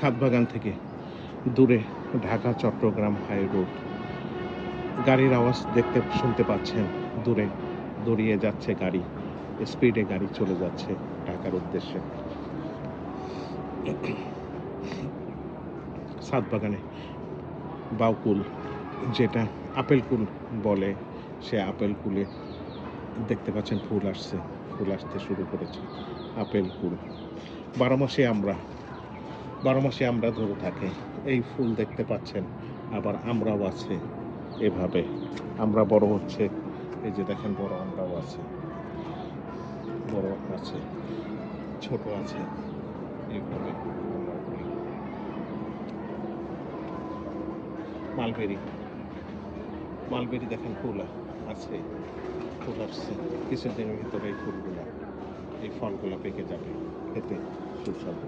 সাতবাগান থেকে দূরে Dhaka, Chittagong high road. গাড়ির আওয়াজ দেখতে, শুনতে পাচ্ছেন। দূরে দড়িয়ে যাচ্ছে গাড়ি স্পিডে গাড়ি চলে যাচ্ছে ঢাকার উদ্দেশ্যে। সাতবাগানে বাউকুল, যেটা আপেল কুল বলে, সে আপেল কুলে দেখতে পাচ্ছেন ফুল আসছে, ফুল আসতে শুরু করেছে আপেল কুল বারো মাসে আমরা বারো মাসে আমরা ধরে থাকে। এই ফুল দেখতে পাচ্ছেন, আবার আমরাও আছে এভাবে। আমরা বড় হচ্ছে, এই যে দেখেন বড় আমরাও আছে, বড় আছে, ছোট আছে এইভাবে মালবেরি মালবেরি দেখেন ফুল আছে, ফুল আসছে। কিছুদিনের ভিতরে এই ফুলগুলা, এই ফলগুলা পেকে যাবে, খেতে সুস্বাদু।